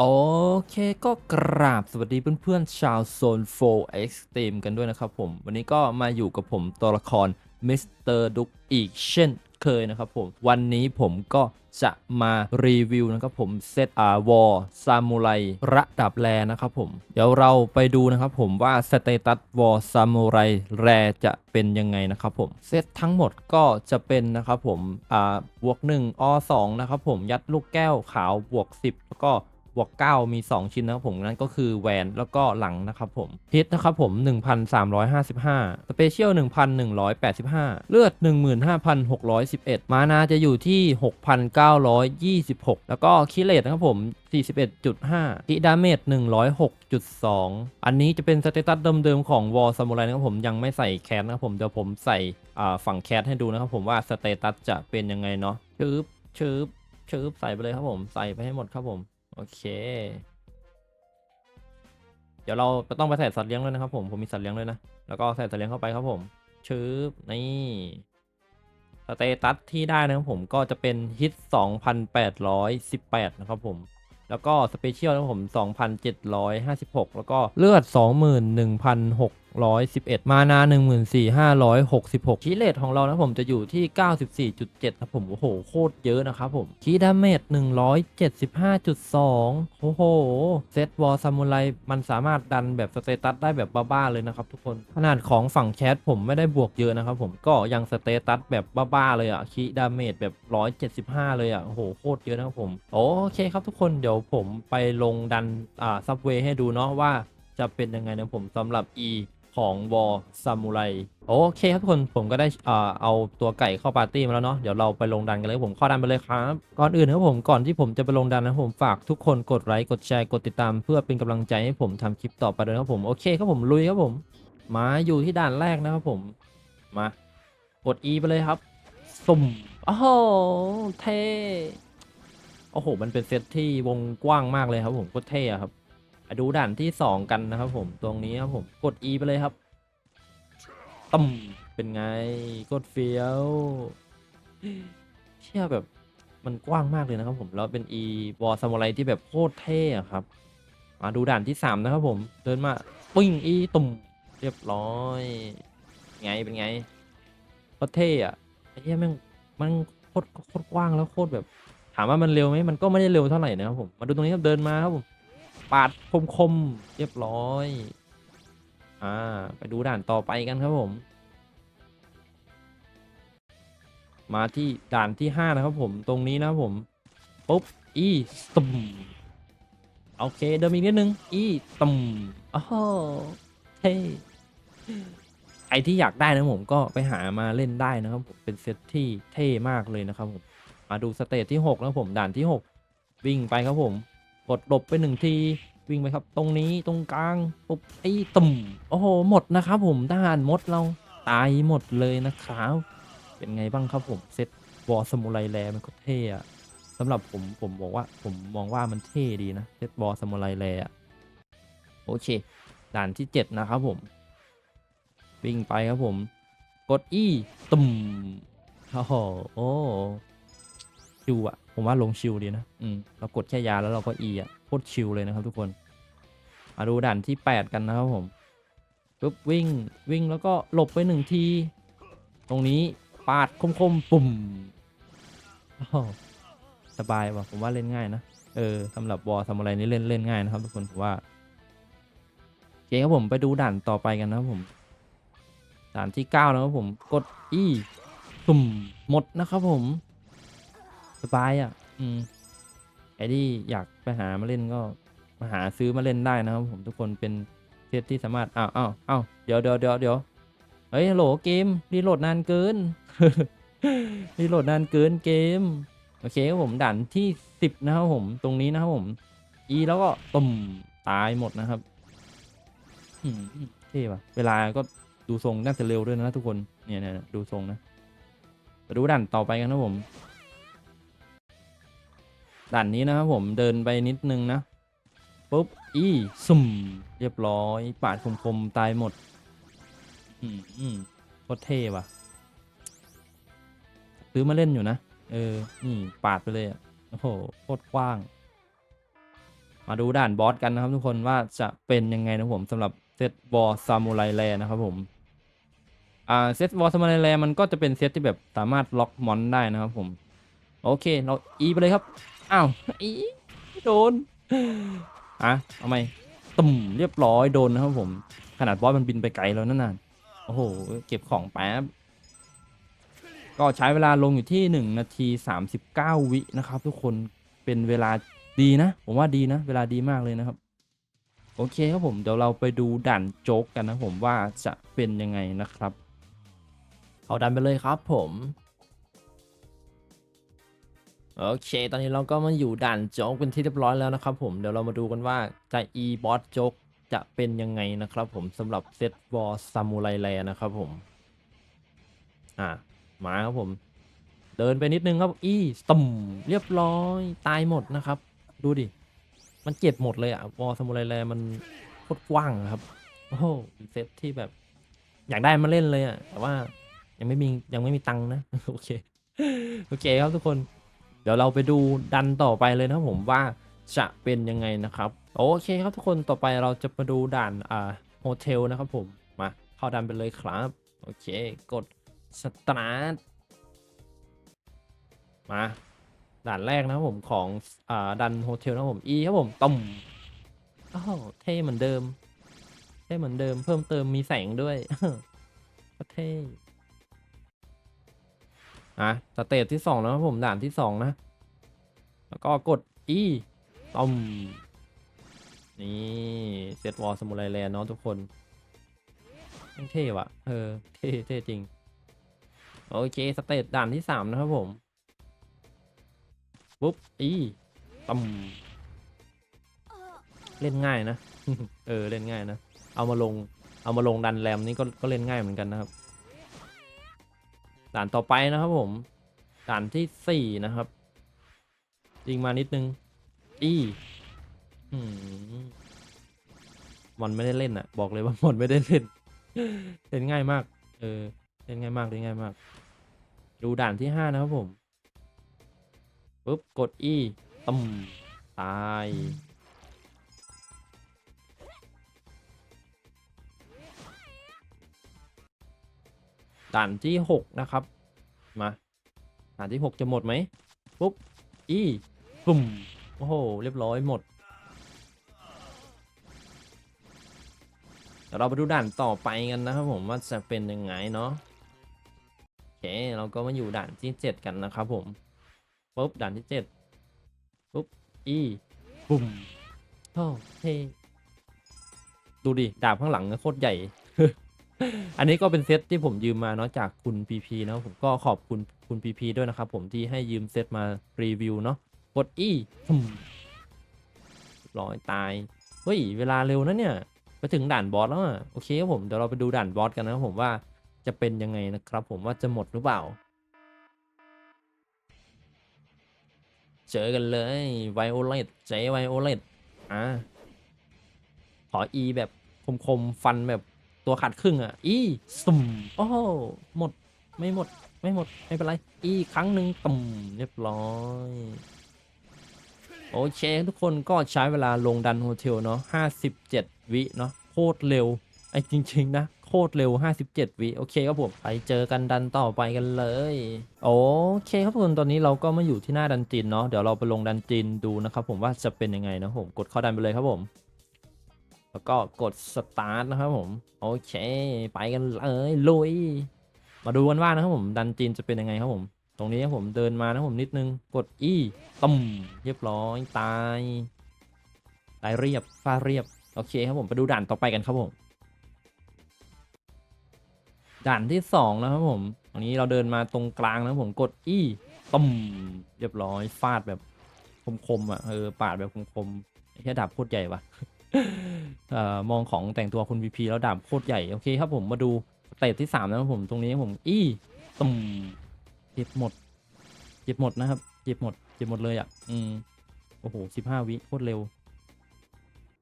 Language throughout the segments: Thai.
โอเคก็กราบสวัสดีเพื่อนๆ ชาวโซน4 Extreme กันด้วยนะครับผม วันนี้ก็มาอยู่กับผมตัวละครมิสเตอร์ดุกอีกเช่นเคยนะครับผม วันนี้ผมก็จะมารีวิวนะครับผมเซตอาวอร์ซามูไรระดับแรนะครับผม เดี๋ยวเราไปดูนะครับผมว่าสเตตัสวอร์ซามูไรแรจะเป็นยังไงนะครับผม เซตทั้งหมดก็จะเป็นนะครับผมอ่าบวก 1 อ 2 นะครับผมยัดลูกแก้วขาวบวก 10 แล้วก็ บวก9มี 2 ชิ้นนะครับผมนั่นก็คือแหวนแล้วก็หลังนะครับผมฮิตนะครับผม 1,355 สเปเชียล 1,185 เลือด 15,611 มานาจะอยู่ที่ 6,926 แล้วก็คิเลตนะครับผม41.5คิดาเมจ106.2 อันนี้จะเป็นสเตตัสเดิมๆของวอลซามูไรนะครับผมยังไม่ใส่แคสนะครับผม เดี๋ยวผมใส่ฝั่งแคสให้ดูนะครับผมว่าสเตตัสจะเป็นยังไงเนาะชืบชืบชืบใส่ไปเลยครับผม ใส่ไปให้หมดครับผม โอเค เดี๋ยวเราต้องไปใส่สัตว์เลี้ยงด้วยนะครับผม ผมมีสัตว์เลี้ยงด้วยนะ แล้วก็ใส่สัตว์เลี้ยงเข้าไปครับผมชืบนี่สเตตัสที่ได้นะครับผมก็จะเป็นฮิต 2,818 นะครับผม แล้วก็สเปเชียลนะครับผม 2,756 แล้วก็เลือด 1,611 มานา14,566คีเลตของเรานะผมจะอยู่ที่ 94.7ครับผมโอ้โหโคตรเยอะนะครับผมคีดาเมจ175.2 โอ้โห เซตวอลซามูไรมันสามารถดันแบบสเตตัสได้แบบบ้าๆเลยนะครับทุกคนขนาดของฝั่งแคทผมไม่ได้บวกเยอะนะครับผมก็ยังสเตตัสแบบบ้าๆเลยอะคีดาเมจแบบ 175 เลยอะโอ้โหโคตรเยอะนะครับผมโอเคครับทุกคนเดี๋ยวผมไปลงดันอ่าซับเวย์ให้ดูเนาะว่าจะเป็นยังไงนะผมสำหรับ E ของวอลซามูไรโอเคครับทุกคนผมก็ได้อ่าเอาตัวไก่เข้าปาร์ตี้มาแล้วเนาะเดี๋ยวเราไปลงดันกันเลยผมเข้าดันไปเลยครับ ก่อนอื่นนะครับผมก่อนที่ผมจะไปลงดันนะผมฝากทุกคนกดไลค์กดแชร์กดติดตาม เพื่อเป็นกำลังใจให้ผมทำคลิปต่อไปด้วยนครับผมโอเคครับผมลุยครับผม มาอยู่ที่ด่านแรกนะครับผมมากด E ไปเลยครับสุ่มโอ้โหเท่โอ้โห มันเป็นเซตที่วงกว้างมากเลยครับผมโคตรเท่อะครับ ดูด่านที่สองกันนะครับผมตรงนี้ครับผมกด E ไปเลยครับตั้มเป็นไงกดเฟี้ยวเชื่อแบบมันกว้างมากเลยนะครับผมแล้วเป็น E วอลซามูไรที่แบบโคตรเท่อะครับ มาดูด่านที่สามนะครับผมเดินมาปึ้ง E ตุ่มเรียบร้อย ไงเป็นไงโคตรเท่อะไอ้เหี้ยแม่งมันโคตรโคตรกว้างแล้วโคตรแบบ ถามว่ามันเร็วไหมมันก็ไม่ได้เร็วเท่าไหร่นะครับผมมาดูตรงนี้ครับเดินมาครับผม ปาดคมคมเรียบร้อย อ่า ไปดูด่านต่อไปกันครับผม มาที่ด่านที่ห้านะครับผมตรงนี้นะครับผมปุ๊บอีตุ่มโอเคเดินอีกนิดนึงอีตุ่มโอ้โหเท่ไอที่อยากได้นะผมก็ไปหามาเล่นได้นะครับผมเป็นเซตที่เท่มากเลยนะครับผมมาดูสเตจที่6นะผมด่านที่ 6 วิ่งไปครับผม กดหลบไปหนึ่งทีวิ่งไปครับ ตรงนี้ตรงกลางปุ๊บไอ้ตุ่มโอ้โหหมดนะครับผมทหารมดเราตายหมดเลยนะครับ เป็นไงบ้างครับผมเซตวอสมุไรแลมันก็เท่อะสำหรับผมผมบอกว่าผมมองว่ามันเท่ดีนะเซตวอสมุไรแลอะโอเค ด่านที่ 7 นะครับผม วิ่งไปครับผม กดอีตุ่มโอ้โหโอ้ ชิวอะผมว่าลงชิวดีนะอืมเรากดแค่ยาแล้วเราก็อีอะโคตรชิวเลยนะครับทุกคนมาดูด่านที่ 8 กันนะครับผมปุ๊บวิ่งวิ่งแล้วก็หลบไปหนึ่งที ตรงนี้ปาดคมคมๆปุ่มอ้าวสบายว่ะผมว่าเล่นง่ายนะเออสำหรับวอลทำอะไรนี่เล่นเล่นง่ายนะครับทุกคนผมว่าโอเคครับผมไปดูด่านต่อไปกันนะครับผมด่านที่ 9 นะครับผมกดอีปุ่มหมดนะครับผม สบายอะ อืมไอ้ที่อยากไปหามาเล่นก็มาหาซื้อมาเล่นได้นะครับผมทุกคนเป็นเซตที่สามารถอ้าวอ้าวอ้าวเดี๋ยวเดี๋ยวเดี๋ยวเดี๋ยวเฮ้ยโหลเกมรีโหลดนานเกิน รีโหลดนานเกินเกม โอเคครับผมด่านที่สิบนะครับผมตรงนี้นะครับผม อีแล้วก็ตุ่มตายหมดนะครับเท่ปะเวลาก็ดูทรงน่าจะเร็วด้วยนะทุกคนเนี่ยเนี่ยดูทรงนะไปดูด่านต่อไปกันนะผม ด่านนี้นะครับผมเดินไปนิดนึงนะปุ๊บอีสุ่มเรียบร้อย ปาดคมๆตายหมด อืมอืมโคตรเท่ว่ะซื้อมาเล่นอยู่นะ เออนี่ปาดไปเลยอะโอ้โหโคตรกว้าง มาดูด่านบอสกันนะครับทุกคนว่าจะเป็นยังไงนะผมสำหรับเซตวอร์ซามูไรแลนะครับผมอ่าเซตวอร์ซามูไรแลมันก็จะเป็นเซตที่แบบสามารถล็อกมอนได้นะครับผม โอเค เราอีไปเลยครับ อ้าวอีโดนอะเอาไหมตุ่มเรียบร้อยโดนนะครับผม ขนาดบอสมันบินไปไกลแล้วนั่นน่ะโอ้โห เก็บของแป๊บ ก็ใช้เวลาลงอยู่ที่ 1 นาที 39 วินะครับ ทุกคนเป็นเวลาดีนะ ผมว่าดีนะ เวลาดีมากเลยนะครับ โอเคครับผม เดี๋ยวเราไปดูด่านโจ๊กกันนะผมว่าจะเป็นยังไงนะครับ เอาดันไปเลยครับผม โอเค ตอนนี้เราก็มาอยู่ด่านโจ๊กเป็นที่เรียบร้อยแล้วนะครับผมเดี๋ยวเรามาดูกันว่าจะ e b o s โจ๊กจะเป็นยังไงนะครับผมสำหรับเซตวอร์ซามูไรแลนะครับผม อ่ามาครับผม เดินไปนิดนึงครับ อีตุ่มเรียบร้อยตายหมดนะครับ ดูดิ มันเจ็บหมดเลยอะวอร์ซามูไรแลมันโคตรกว้างครับ โอ้โหเป็นเซตที่แบบ อยากได้มาเล่นเลยอะแต่ว่ายังไม่มียังไม่มีตังค์นะ โอเค โอเคครับทุกคน ดี๋ยวเราไปดูดันต่อไปเลยนะครับผมว่าจะเป็นยังไงนะครับ โอเคครับทุกคนต่อไปเราจะมาดูด่านอ่าโฮเทลนะครับผมมาเข้าดันไปเลยครับ โอเค กดสตาร์ทมาด่านแรกนะครับผมของอ่าดันโฮเทลนะครับผม E ครับผมต้มอ้าวเท่เหมือนเดิมเท่เหมือนเดิม เพิ่มเติมมีแสงด้วยเท่ อะสเตจที่สองนะครับผมด่านที่สองนะ แล้วก็กด E ต้มนี่เซตวอลสมุไรแลนเนาะทุกคนเท่ว่ะ เออ เท่เท่จริง โอเค สเตจด่านที่สามนะครับผม ปุ๊บ E ต้มเล่นง่ายนะ เออ เล่นง่ายนะ เอามาลง เอามาลงดันแรมนี่ก็ก็เล่นง่ายเหมือนกันนะครับ ด่านต่อไปนะครับผม ด่านที่สี่นะครับยิงมานิดนึง อีอมันไม่ได้เล่นอะบอกเลยว่ามันไม่ได้เล่น เล่นง่ายมาก เออ เล่นง่ายมากเล่นง่ายมาก ดูด่านที่ห้านะครับผม ปุ๊บ กด E ตึมตาย ด่านที่หกนะครับ มาด่านที่หกจะหมดไหมปุ๊บ อีปุ่มโอ้โห เรียบร้อยหมด เดี๋ยวเราไปดูด่านต่อไปกันนะครับผมว่าจะเป็นยังไงเนาะโอเค เราก็มาอยู่ด่านที่เจ็ดกันนะครับผมปุ๊บด่านที่เจ็ดปุ๊บ อีปุ่มโอ้เทดูดิ ดาบข้างหลังโคตรใหญ่ อันนี้ก็เป็นเซตที่ผมยืมมาเนาะจากคุณ PP นะผมก็ขอบคุณคุณ PP ด้วยนะครับผมที่ให้ยืมเซตมารีวิวเนาะกด E ทุ่มเรียบร้อยตายเฮ้ยเวลาเร็วนะเนี่ยไปถึงด่านบอสแล้วอะโอเคครับผมเดี๋ยวเราไปดูด่านบอสกันนะครับผมว่าจะเป็นยังไงนะครับ ผมว่าจะหมดหรือเปล่า เจอกันเลยไวโอเลตเจไวโอเลตอะขอ E แบบคมๆฟันแบบ ตัวขาดครึ่งอะ E สุ่มโอ้หมดไม่หมด ไม่หมด ไม่เป็นไร E ครั้งหนึ่งตุ่มเรียบร้อย โอเค ทุกคนก็ใช้เวลาลงดันโฮเทลเนาะ57วิเนาะโคตรเร็วไอ้จริง ๆ นะโคตรเร็ว 57 วิโอเคครับผมไปเจอกันดันต่อไปกันเลย โอเคครับทุกคนตอนนี้เราก็มาอยู่ที่หน้าดันจินเนาะเดี๋ยวเราไปลงดันจินดูนะครับผมว่าจะเป็นยังไงนะผมกดเข้าดันไปเลยครับผม แล้วก็กดสตาร์ทนะครับผม โอเค ไปกันเลยลุย มาดูกันว่านะครับผม ดันจินจะเป็นยังไงครับผม ตรงนี้ครับผมเดินมานะผมนิดนึง กด E ตุ่มเรียบร้อยตายตายเรียบฟาเรียบ โอเคครับผมไปดูด่านต่อไปกันครับผม ด่านที่สองนะครับผมตรงนี้เราเดินมาตรงกลางนะครับผมกด E ตุ่มเรียบร้อยฟาดแบบคมๆอะเออปาดแบบคมๆแค่ดาบโคตรใหญ่วะ เอ่อมองของแต่งตัวคุณ VP แล้วดาบโคตรใหญ่ โอเคครับผมมาดูเตจที่สามนะครับผมตรงนี้ครับผม E ตุ่มเจ็บหมดเจ็บหมดนะครับเจ็บหมดเจ็บหมดเลยอะ อืมโอ้โหสิบห้าวิโคตรเร็ว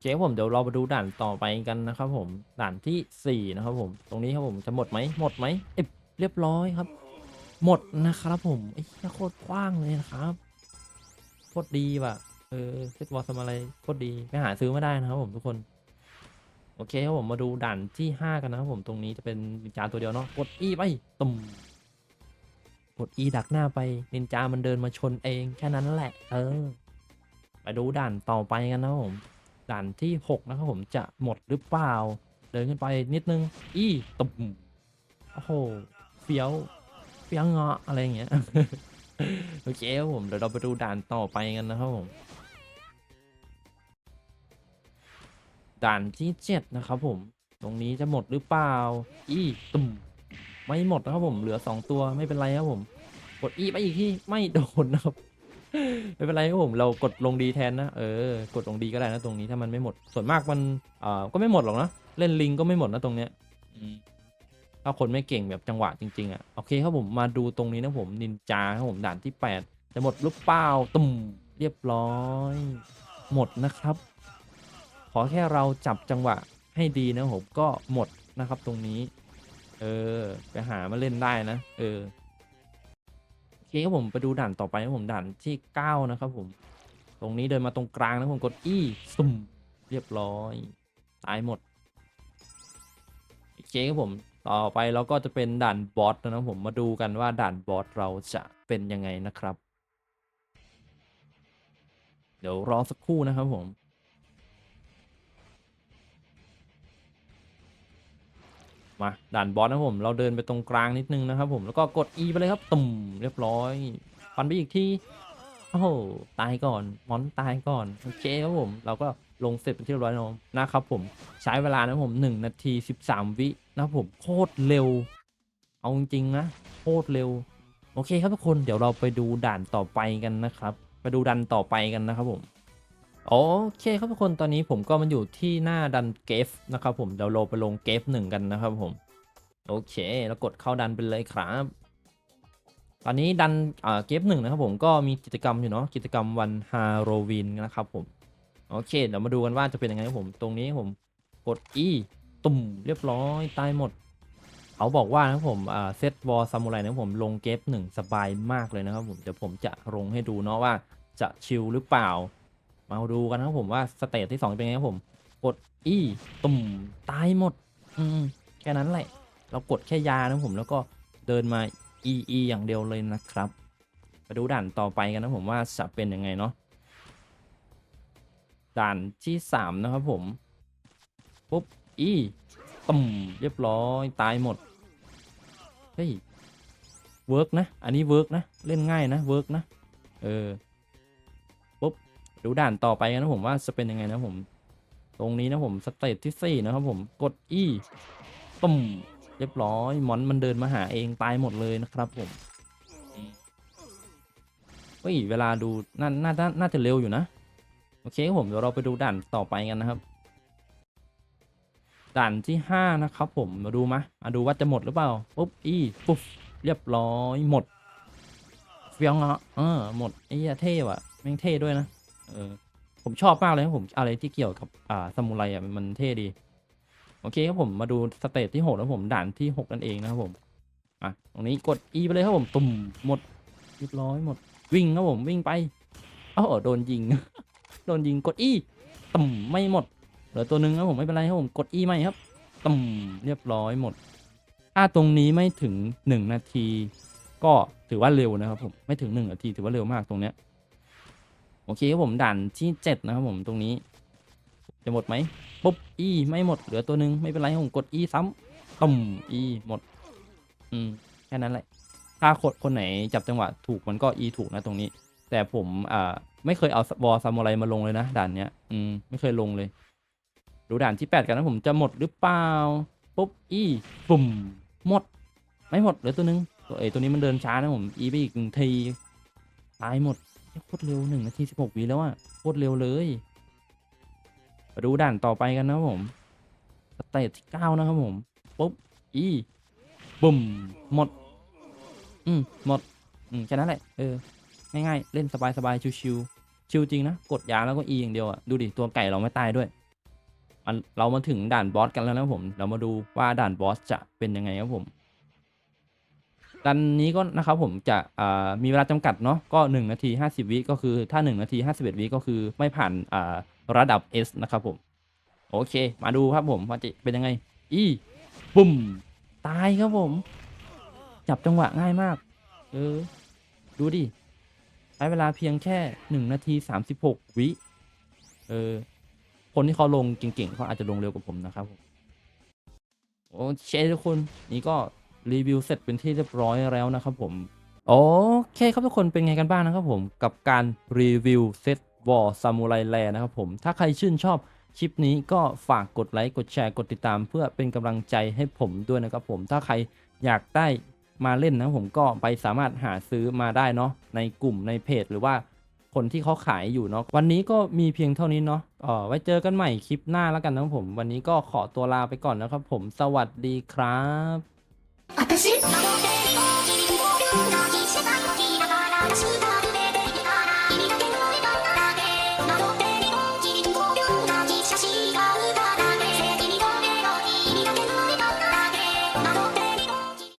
เคครับผมเดี๋ยวเรามาดูด่านต่อไปกันนะครับผมด่านที่สี่นะครับผม ตรงนี้ครับผมจะหมดไหมหมดไหมเอ๊ะเรียบร้อยครับ หมดนะครับผมไอ้โคตรกว้างเลยนะครับโคตรดีว่ะเออเซตวอลสมาอะไรโคตรดีไปหาซื้อไม่ได้นะครับผมทุกคน โอเคครับผมมาดูด่านที่ 5 กันนะครับผมตรงนี้จะเป็นนินจาตัวเดียวเนาะกด E ไปตุ่มกด E ดักหน้าไปนินจามันเดินมาชนเองแค่นั้นแหละ เออไปดูด่านต่อไปกันนะครับผมด่านที่ 6 นะครับผมจะหมดหรือเปล่า เดินขึ้นไปนิดนึง อีตุ่มโอ้โหเฟี้ยวเฟี้ยวเงาะอะไรอย่างเงี้ยโอเคครับผมเดี๋ยวเราไปดูด่านต่อไปกันนะครับผม ด่านที่7นะครับผม ตรงนี้จะหมดหรือเปล่า อีตุ่มไม่หมดนะครับผม เหลือ2ตัวไม่เป็นไรครับผม กดอีไปอีกที่ไม่โดนนะครับ ไม่เป็นไรครับผม เรากดลงดีแทนนะ เออ กดลงดีก็ได้นะตรงนี้ถ้ามันไม่หมด ส่วนมากมันอ่าก็ไม่หมดหรอกนะ เล่นลิงก็ไม่หมดนะตรงเนี้ยอืมถ้าคนไม่เก่งแบบจังหวะจริงๆอะ โอเคครับผม มาดูตรงนี้นะผม นินจาครับผมด่านที่ 8 จะหมดหรือเปล่าตุ่มเรียบร้อย หมดนะครับ ขอแค่เราจับจังหวะให้ดีนะผมก็หมดนะครับตรงนี้ เออ ไปหามาเล่นได้นะ เออโอเคครับผมไปดูด่านต่อไปครับผมด่านที่ 9 นะครับผม ตรงนี้เดินมาตรงกลางนะผมกดอีสุ่มเรียบร้อย ตายหมดโอเคครับผมต่อไปเราก็จะเป็นด่านบอสนะครับผมมาดูกันว่าด่านบอสเราจะเป็นยังไงนะครับ เดี๋ยวรอสักครู่นะครับผม มาด่านบอสนะครับผม เราเดินไปตรงกลางนิดนึงนะครับผม แล้วก็กด E ไปเลยครับ ตุ่มเรียบร้อย ฟันไปอีกที่ โอ้โห ตายก่อน มอนตายก่อน โอเคครับผม เราก็ลงเสร็จเป็นที่เรียบร้อยแล้วนะครับผม ใช้เวลานะผม1นาที 13 วินะครับผม โคตรเร็ว เอาจริงนะ โคตรเร็ว โอเคครับทุกคน เดี๋ยวเราไปดูด่านต่อไปกันนะครับ ไปดูดันต่อไปกันนะครับผม โอเคครับทุกคนตอนนี้ผมก็มาอยู่ที่หน้าดันเกฟนะครับผมเดี๋ยวเราไปลงเกฟหนึ่งกันนะครับผม โอเคแล้วกดเข้าดันไปเลยครับ ตอนนี้ดันอ่าเกฟหนึ่งนะครับผมก็มีกิจกรรมอยู่เนาะกิจกรรมวันฮาโลวีนนะครับผมโอเคเดี๋ยวมาดูกันว่าจะเป็นยังไงครับผมตรงนี้ผมกด E ตุ่มเรียบร้อยตายหมด เขาบอกว่านะครับผมเซตวอลซามูไรนะครับผมลงเกฟหนึ่งสบายมากเลยนะครับผมเดี๋ยวผมจะลงให้ดูเนาะว่าจะชิลหรือเปล่า มาดูกันนะครับผมว่าสเตจที่2เป็นไงครับผม กด E ตุ่มตายหมด อืมแค่นั้นแหละ เรากดแค่ยานะผมแล้วก็เดินมา E E อย่างเดียวเลยนะครับไปดูด่านต่อไปกันนะผมว่าจะเป็นยังไงเนาะด่านที่3นะครับผมปุ๊บ E ตุ่มเรียบร้อยตายหมดเฮ้ยเวิร์กนะ อันนี้เวิร์กนะ เล่นง่ายนะเวิร์กนะ เออ ดูด่านต่อไปกันนะผมว่าจะเป็นยังไงนะผม ตรงนี้นะผมสเตจที่สี่นะครับผมกด E ตุ่มเรียบร้อยมอนมันเดินมาหาเองตายหมดเลยนะครับผมเฮ้ยเวลาดูน่าน่าน่าจะเร็วอยู่นะ โอเคผมเดี๋ยวเราไปดูด่านต่อไปกันนะครับ ด่านที่ห้านะครับผมมาดูมามาดูว่าจะหมดหรือเปล่าปุ๊บอีปุ๊บเรียบร้อยหมดเฟี้ยงอะเออหมดไอ้เหี้ยเท่ว่ะแม่งเท่ด้วยนะ เออผมชอบมากเลยครับผมอะไรที่เกี่ยวกับอ่าซามูไรอะมันเท่ดี โอเคครับผมมาดูสเตจที่6แล้วผมด่านที่6นั่นเองนะครับผมอะตรงนี้กด E ไปเลยครับผมตุ่มหมดเรียบร้อยหมดวิ่งครับผมวิ่งไปเอ้าโดนยิง โดนยิงกด E ตุ่มไม่หมดเหลือตัวหนึ่งครับผมไม่เป็นไรครับผมกด E ใหม่ครับตุ่มเรียบร้อยหมดถ้าตรงนี้ไม่ถึง1นาที ก็ถือว่าเร็วนะครับผมไม่ถึง1นาทีถือว่าเร็วมากตรงเนี้ย โอเคครับผมด่านที่7นะครับผมตรงนี้ จะหมดไหมปุ๊บอีไม่หมดเหลือตัวหนึ่งไม่เป็นไรผมกดอีซ้ำตุ่มอีหมด อืมแค่นั้นแหละ ถ้าคนคนไหนจับจังหวะถูกมันก็อีถูกนะตรงนี้ แต่ผมอ่าไม่เคยเอาวอซามูไรมาลงเลยนะด่านเนี้ย อืมไม่เคยลงเลย ดูด่านที่8กันนะผมจะหมดหรือเปล่าปุ๊บอีปุ่มหมด ไม่หมดเหลือตัวหนึ่งตัวเอตัวนี้มันเดินช้านะผมอีไปอีกหนึ่งทีตายหมด โคตรเร็วหนึ่งนาทีสิบหกวิแล้วอะโคตรเร็วเลยมาดูด่านต่อไปกันนะผมสเตจที่เก้านะครับผมปุ๊บอีบุ่มหมด อืมหมด อืมแค่นั้นแหละ เออ ง่ายๆ เล่นสบายๆ ชิวๆ ชิวจริงนะ กดยาแล้วก็อีอย่างเดียวอะดูดิ ตัวไก่เราไม่ตายด้วยอันเรามาถึงด่านบอสกันแล้วนะผม เรามาดูว่าด่านบอสจะเป็นยังไงครับผม ดันนี้ก็นะครับผมจะอ่ามีเวลาจำกัดเนาะก็ 1 นาที 50 วิก็คือถ้า 1 นาที 51 วิก็คือไม่ผ่านอ่าระดับ S นะครับผม โอเค มาดูครับผมว่าจะเป็นยังไง อีปุ่มตายครับผม จับจังหวะง่ายมาก เออ ดูดิใช้เวลาเพียงแค่ 1 นาที 36 วิเออ คนที่เขาลงเก่งๆเขาอาจจะลงเร็วกว่าผมนะครับผมโอเคทุกคน นี่ก็ รีวิวเสร็จเป็นที่เรียบร้อยแล้วนะครับผม โอเคครับทุกคนเป็นไงกันบ้างนะครับผมกับการรีวิวเซตวอร์ซามูไรแลนะครับผม ถ้าใครชื่นชอบคลิปนี้ก็ฝากกดไลค์กดแชร์กดติดตาม เพื่อเป็นกำลังใจให้ผมด้วยนะครับผม ถ้าใครอยากได้มาเล่นนะผมก็ไปสามารถหาซื้อมาได้เนาะในกลุ่มในเพจหรือว่าคนที่เขาขายอยู่เนาะวันนี้ก็มีเพียงเท่านี้เนาะเออไว้เจอกันใหม่คลิปหน้าแล้วกันนะครับผม วันนี้ก็ขอตัวลาไปก่อนนะครับผมสวัสดีครับ 私？